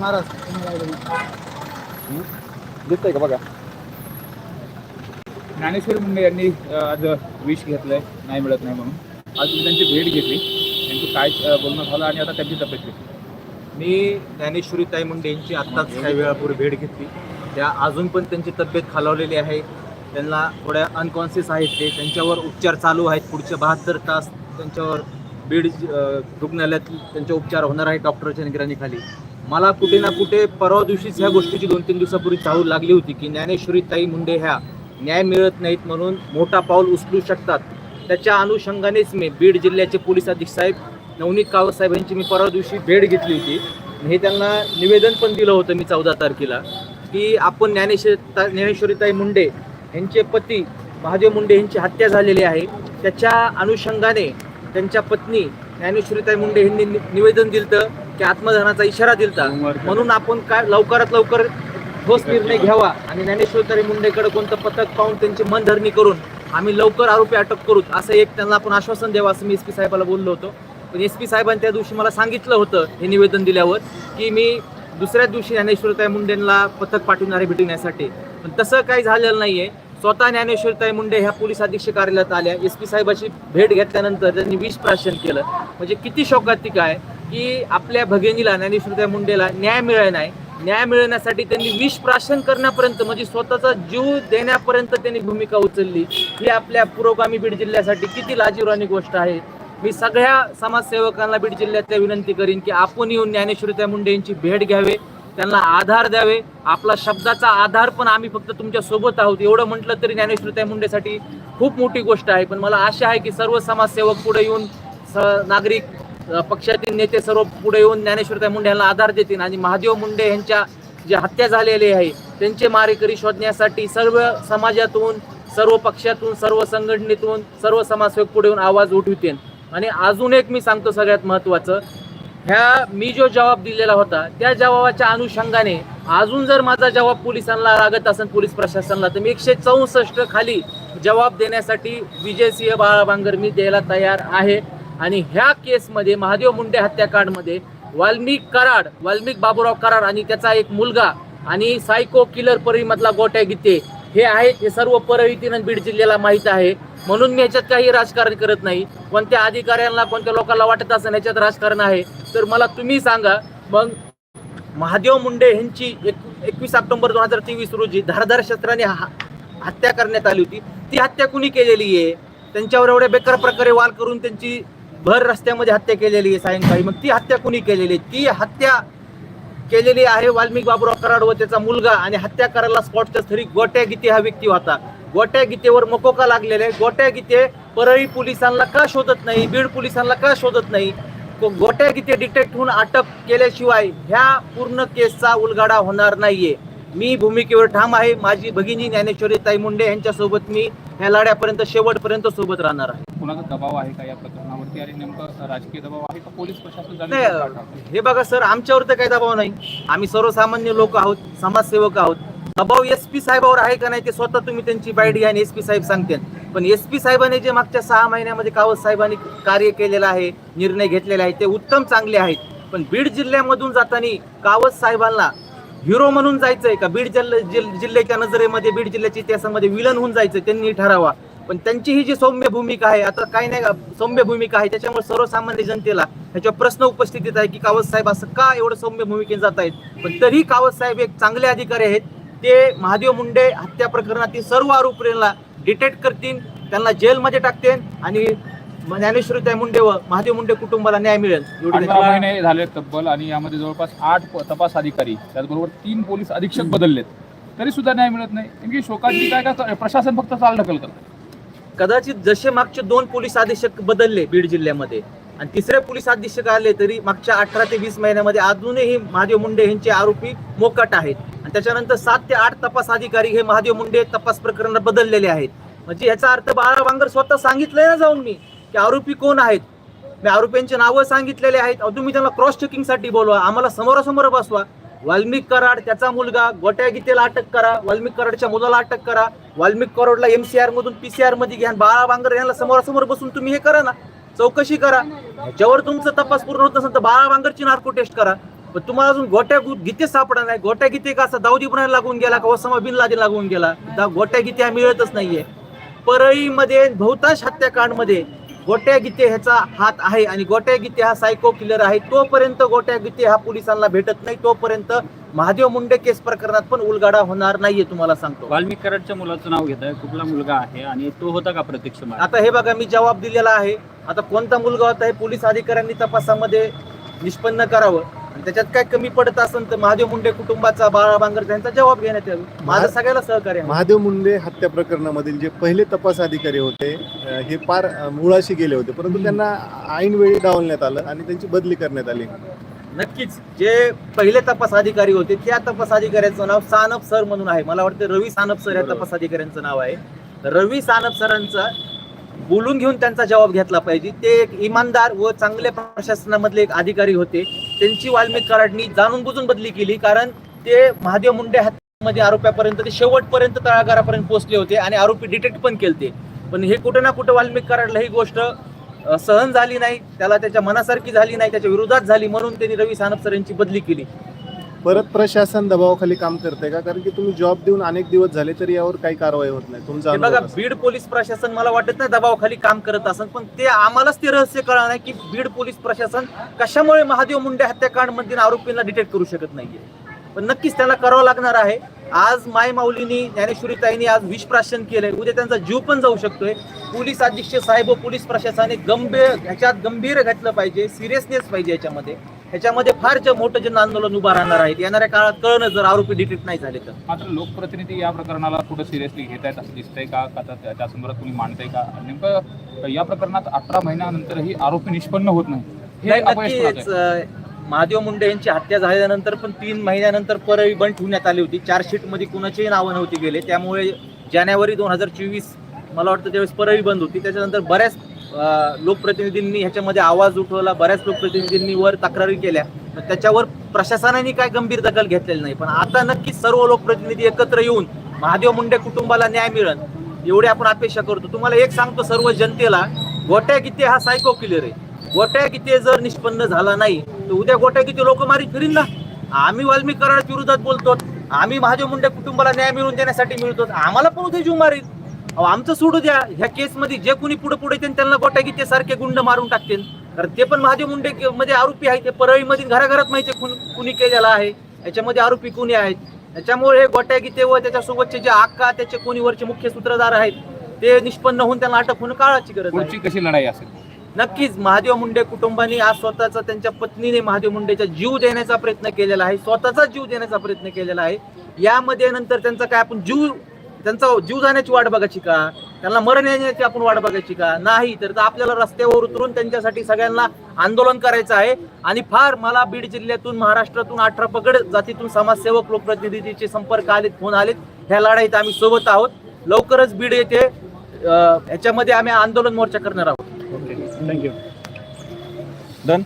महाराज दिसतंय का बघा? ज्ञानेश्वर मुंडे यांनी आज विष घेतलंय नाही मिळत नाही म्हणून. आज मी त्यांची भेट घेतली त्यांची काय बोलणं झालं आणि आता त्यांची तब्येत घेतली मी ज्ञानेश्वरीताई मुंडे यांची आत्ताच काही वेळापूर्वी भेट घेतली. त्या अजून पण त्यांची तब्येत खालावलेली आहे. त्यांना थोड्या अनकॉन्शियस आहेत ते त्यांच्यावर उपचार चालू आहेत. पुढचे बहात्तर तास त्यांच्यावर बीड रुग्णालयात त्यांचे उपचार होणार आहे डॉक्टरच्या निगराणीखाली. मला कुठे ना कुठे परवा दिवशीच ह्या गोष्टीची दोन तीन दिवसापूर्वी चाहूल लागली होती की ज्ञानेश्वरीताई मुंडे ह्या न्याय मिळत नाहीत म्हणून मोठा पाऊल उचलू शकतात. त्याच्या अनुषंगानेच मी बीड जिल्ह्याचे पोलीस अधीक्षक साहेब नवनीत कावत साहेब यांची मी परवा दिवशी भेट घेतली होती. हे त्यांना निवेदन पण दिलं होतं मी चौदा तारखेला की आपण ज्ञानेश्वर ज्ञानेश्वरीताई मुंडे यांचे पती महादेव मुंडे यांची हत्या झालेली आहे. त्याच्या अनुषंगाने त्यांच्या पत्नी ज्ञानेश्वरीताई मुंडे यांनी नि- निवेदन दिलं की आत्मदहनाचा इशारा दिलता. म्हणून आपण काय लवकरात लवकर ठोस निर्णय घ्यावा आणि ज्ञानेश्वरीताई मुंडेकडे कोणतं पथक पाहून त्यांची मनधरणी करून आम्ही लवकर आरोपी अटक करू असं एक त्यांना आपण आश्वासन द्यावं असं मी एस पी साहेबाला बोललो होतो. पण एस पी साहेबांनी त्या दिवशी मला सांगितलं होतं हे निवेदन दिल्यावर की मी दुसऱ्या दिवशी ज्ञानेश्वरताई मुंडेंना पथक पाठवणारे भेटण्यासाठी. पण तसं काही झालेलं नाही आहे स्वतः ज्ञानेश्वरताई मुंडे ह्या पोलीस अधीक्षक कार्यालयात आल्या. एस पी साहेबाची भेट घेतल्यानंतर त्यांनी विष प्राशन केलं. म्हणजे किती शोकातिक आहे की आपल्या भगिनीला ज्ञानेश्वरताई मुंडेला न्याय मिळाला नाही. न्याय मिळवण्यासाठी त्यांनी विष प्राशन करण्यापर्यंत म्हणजे स्वतःचा जीव देण्यापर्यंत त्यांनी भूमिका उचलली. ही आपल्या पुरोगामी बीड जिल्ह्यासाठी किती लाजीवराणी गोष्ट आहे. मी सगळ्या समाजसेवकांना बीड जिल्ह्यातल्या विनंती करीन की आपण येऊन ज्ञानेश्वरीताई मुंडे यांची भेट घ्यावे. त्यांना आधार द्यावे. आपला शब्दाचा आधार पण आम्ही फक्त तुमच्यासोबत आहोत. एवढं म्हटलं तरी ज्ञानेश्वरीताई मुंडेसाठी खूप मोठी गोष्ट आहे. पण मला आशा आहे की सर्व समाजसेवक पुढे येऊन स नागरिक पक्षातील नेते सर्व पुढे येऊन ज्ञानेश्वरताई मुंडे यांना आधार देतील. आणि महादेव मुंडे यांच्या जे हत्या झालेली आहे त्यांचे मारेकरी शोधण्यासाठी सर्व समाजातून सर्व पक्षातून सर्व संघटनेतून सर्व समाजसेवक पुढे येऊन आवाज उठवतील. आणि अजून एक मी सांगतो सगळ्यात महत्त्वाचं ह्या मी जो जबाब दिलेला होता त्या जबाबाच्या अनुषंगाने अजून जर माझा जबाब पोलिसांना लागत असेल पोलीस प्रशासनाला तर मी एकशे चौसष्ट खाली जबाब देण्यासाठी विजयसिंह बाळाबांगर मी द्यायला तयार आहे. आणि ह्या केसमध्ये महादेव मुंडे हत्याकांडमध्ये वाल्मिक कराड वाल्मिक बाबूराव कराड आणि त्याचा एक मुलगा आणि सायको किलर परळीमधला गोट्या गीते हे आहेत. हे सर्व परळीतीनं बीड जिल्ह्याला माहीत आहे. म्हणून मी ह्याच्यात काही राजकारण करत नाही. कोणत्या अधिकाऱ्यांना कोणत्या लोकांना वाटत असेल ह्याच्यात राजकारण आहे तर मला तुम्ही सांगा. मग महादेव मुंडे यांची एक एकवीस ऑक्टोबर दोन हजार तेवीस रोजी धारधार शस्त्राने हा- हत्या करण्यात आली होती. ती हत्या कुणी केलेली आहे? त्यांच्यावर एवढ्या बेकार प्रकारे वाल करून त्यांची भर रस्त्यामध्ये हत्या केलेली आहे सायंकाळी. मग ती हत्या कुणी केलेली आहे? ती हत्या केलेली आहे वाल्मिक बाबूराव कराड व त्याचा मुलगा. आणि हत्या करायला स्पॉटच्या स्थळी गोट्या किती हा व्यक्ती होता. गोट्या गीतेवर मकोका लागलेले. गोट्या गीते परळी पोलिसांना का शोधत नाही? बीड पोलिसांना का शोधत नाही? गोट्या गीते डिटेक्ट होऊन अटक केल्याशिवाय ह्या पूर्ण केसचा उलगडा होणार नाहीये. मी भूमिकेवर ठाम आहे. माझी भगिनी ज्ञानेश्वरी ताई मुंडे यांच्यासोबत मी ह्या लढ्यापर्यंत शेवटपर्यंत सोबत राहणार आहे. कुणाचा दबाव आहे का या प्रकरणावरती? आणि नेमकं राजकीय दबाव आहे का? पोलीस प्रशासन हे बघा सर आमच्यावर तर काही दबाव नाही. आम्ही सर्वसामान्य लोक आहोत समाजसेवक आहोत. अभाव एस पी साहेबावर आहे का नाही ते स्वतः तुम्ही त्यांची बाईट घ्या आणि एस पी साहेब सांगते. पण एस पी साहेबांनी जे मागच्या सहा महिन्यामध्ये कावत साहेबांनी कार्य केलेलं आहे निर्णय घेतलेले आहे ते उत्तम चांगले आहेत. पण बीड जिल्ह्यामधून जाताना कावत साहेबांना हिरो म्हणून जायचंय का? बीड जिल्हा जिल- जिल्ह्याच्या नजरेमध्ये बीड जिल्ह्याच्या इतिहासामध्ये विलन होऊन जायचं त्यांनी ठरावा. पण त्यांची ही जी सौम्य भूमिका आहे आता काही नाही का, सौम्य भूमिका आहे त्याच्यामुळे सर्वसामान्य जनतेला ह्याच्यावर प्रश्न उपस्थित येत आहे की कावत साहेब असं का एवढं सौम्य भूमिकेने जात आहेत पण तरी कावत साहेब एक चांगले अधिकारी आहेत. ते महादेव मुंडे हत्या प्रकरणातील सर्व आरोपींना डिटेक्ट करतील त्यांना जेलमध्ये टाकतील आणि ज्ञानेश्वरीताई मुंडे व महादेव मुंडे कुटुंबाला न्याय मिळेल. अठरा महिने झाले तब्बल आणि यामध्ये जवळपास आठ तपास अधिकारी त्याचबरोबर तीन पोलीस अधीक्षक बदललेत. तरी सुद्धा न्याय मिळत नाही. नेमकी शोकाची काय का प्रशासन फक्त चाल ढकल करतं? कदाचित जसे मागचे दोन पोलीस अधीक्षक बदलले बीड जिल्ह्यामध्ये आणि तिसरे पोलीस अधीक्षक आले तरी मागच्या अठरा ते वीस महिन्यामध्ये अजूनही महादेव मुंडे यांचे आरोपी मोकाट आहेत. आणि त्याच्यानंतर सात ते आठ तपास अधिकारी हे महादेव मुंडे तपास प्रकरणात बदललेले आहेत. म्हणजे याचा अर्थ बाळा वांगर स्वतः सांगितलंय ना जाऊन मी की आरोपी कोण आहेत? मी आरोपींची नावं सांगितलेले आहेत. तुम्ही त्यांना क्रॉस चेकिंगसाठी बोलवा. आम्हाला समोरासमोर बसवा. वाल्मिक कराड त्याचा मुलगा गोट्या गीतेला अटक करा. वाल्मिक कराडच्या मुलाला अटक करा. वाल्मिक कराडला एमसीआर मधून पीसीआरमध्ये घ्या. बाळा वांगर यांना समोरासमोर बसून तुम्ही हे करा ना. चौकशी करा. ज्यावर तुमचा तपास पूर्ण होत नसेल तर बाळा वांगरची नार्को टेस्ट करा. पण तुम्हाला अजून गोट्या गीते सापडा नाही. गोट्या गीते का असं दाऊद इब्राहिम लागून गेला का ओसामा बिन लादेन लागून गेला? दा- गोट्या गीते हा मिळतच नाहीये. परळीमध्ये बहुतांश हत्याकांडमध्ये गोट्या गीते ह्याचा हात आहे आणि गोट्या गीते हा सायको किलर आहे. तोपर्यंत गोट्या गीते हा पोलिसांना भेटत नाही. तोपर्यंत महादेव मुंडे केस प्रकरणात पण उलगाडा होणार नाहीये तुम्हाला सांगतो. वाल्मिक कराडच्या मुलाचं नाव घेत आहे. कुठला मुलगा आहे आणि तो होता का प्रत्यक्ष? आता हे बघा मी जबाब दिलेला आहे. आता कोणता मुलगा होता हे पोलीस अधिकाऱ्यांनी तपासामध्ये निष्पन्न करावं. आणि त्याच्यात काय कमी पडत असेल तर महादेव मुंडे कुटुंबाचा बाळा बांगर यांचा जबाब घेण्यात यावी. माझं सगळ्याला सहकार्य आहे. महादेव मुंडे हत्या प्रकरणामधील जे पहिले तपास अधिकारी होते अ, हे पार अ, मुळाशी गेले होते. परंतु त्यांना ऐनवेळी डावलण्यात आलं आणि त्यांची बदली करण्यात आली. नक्कीच. जे पहिले तपास अधिकारी होते त्या तपास अधिकाऱ्याचं नाव सानप सर म्हणून आहे. मला वाटतं रवी सानप सर या बरोबर. तपास अधिकाऱ्यांचं नाव आहे. रवी सानप सरांचा बोलून घेऊन त्यांचा जबाब घेतला पाहिजे. ते एक इमानदार व चांगल्या प्रशासनामधले एक अधिकारी होते. त्यांची वाल्मिक कराडनी जाणून बुजून बदली केली कारण ते महादेव मुंडे हत्येमध्ये आरोप्यापर्यंत ते शेवटपर्यंत तळागारापर्यंत पोहोचले होते आणि आरोपी डिटेक्ट पण केलते. पण हे कुठे ना कुठे वाल्मिक कराडला ही गोष्ट सहन झाली नाही. त्याला त्याच्या मनासारखी झाली नाही त्याच्या विरोधात झाली म्हणून त्यांनी रवी सानप सर यांची बदली केली. परत प्रशासन दबावाखाली काम करते का? कारण की तुम्ही जॉब देऊन अनेक दिवस झाले तरी यावर काही कारवाई होत नाही. तुमचा हे अनुभव बघा? बीड पोलीस प्रशासन मला वाटत नाही दबावाखाली काम करत असेल पण ते आम्हालाच ते रहस्य कळणार नाही की बीड पोलीस प्रशासन कशामुळे महादेव मुंडे हत्याकांड मधील आरोपींना डिटेक्ट करू शकत नाहीये. पण नक्कीच त्याला करावं लागणार आहे. आज माय माऊलीनी ज्ञानेश्वरीताईंनी आज विष प्राशन केलंय. उद्या त्यांचा जीव पण जाऊ शकतोय. पोलीस अधीक्षक साहेब व पोलीस प्रशासनाने गंभीर ह्याच्यात गंभीर घातलं पाहिजे सिरियसनेस पाहिजे याच्यामध्ये. ह्याच्यामध्ये फार जे मोठं जन आंदोलन उभा राहणार आहे येणाऱ्या काळात कळणं जर आरोपी डिटेक्ट नाही झाले तर. मात्र लोकप्रतिनिधी या प्रकरणाला कुठं सिरियसली घेत आहेत असं दिसतंय का? का त्या- त्या संदर्भात तुम्ही मांडताय का? नेमकं या प्रकरणात अठरा महिन्यानंतरही आरोपी निष्पन्न होत नाही. हे नक्कीच महादेव मुंडे यांची हत्या झाल्यानंतर पण तीन महिन्यानंतर परळी बंद ठेवण्यात आली होती. चार्जशीटमध्ये कुणाचेही नावं नव्हती गेले. त्यामुळे जानेवारी दोन हजार चोवीस मला वाटतं त्यावेळेस परळी बंद होती. त्याच्यानंतर बऱ्याच लोकप्रतिनिधींनी ह्याच्यामध्ये आवाज उठवला बऱ्याच लोकप्रतिनिधींनी वर तक्रारी केल्या. त्याच्यावर प्रशासनाने काय गंभीर दखल घेतलेली नाही. पण आता नक्कीच सर्व लोकप्रतिनिधी एकत्र येऊन महादेव मुंडे कुटुंबाला न्याय मिळेल एवढी आपण अपेक्षा करतो. तुम्हाला एक सांगतो सर्व जनतेला गोट्या किती हा सायको किलर आहे. गोट्या किती जर निष्पन्न झाला नाही तर उद्या गोट्या किती लोक मारी फिरीन ना? आम्ही वाल्मिक कराड विरोधात बोलतो आम्ही महादेव मुंडे कुटुंबाला न्याय मिळवून देण्यासाठी मिळतो आम्हाला पण उद्या जीव मारील आमचं सोडू द्या. ह्या केसमध्ये जे कोणी पुढे पुढे त्यांना गोट्या गीते सारखे गुंड मारून टाकतील. कारण ते पण महादेव मुंडे के- मध्ये आरोपी आहेत. ते परळीमध्ये घराघरात माहिती कुण- केलेला आहे. याच्यामध्ये आरोपी कुणी आहेत? त्याच्यामुळे हे गोट्या गीते व त्याच्यासोबतचे जे आक्का त्याचे कोणी वरचे मुख्य सूत्रधार आहेत ते निष्पन्न होऊन त्यांना अटक होणं काळाची गरज आहे. कशी लढाई असेल? नक्कीच महादेव मुंडे कुटुंबाने आज स्वतःचा त्यांच्या पत्नीने महादेव मुंडेचा जीव देण्याचा प्रयत्न केलेला आहे. स्वतःचा जीव देण्याचा प्रयत्न केलेला आहे. यामध्ये नंतर त्यांचा काय आपण जीव त्यांचा जीव जाण्याची वाट बघायची का? त्यांना मरण येण्याची आपण वाट बघायची का? नाही तर तर आपल्याला रस्त्यावर उतरून त्यांच्यासाठी सगळ्यांना आंदोलन करायचं आहे. आणि फार मला बीड जिल्ह्यातून महाराष्ट्रातून अठरा पगड जातीतून समाजसेवक लोकप्रतिनिधीचे संपर्क आलेत फोन आलेत. ह्या लढाईत आम्ही सोबत आहोत. लवकरच बीड येथे ह्याच्यामध्ये आम्ही आंदोलन मोर्चा करणार आहोत. Thank you done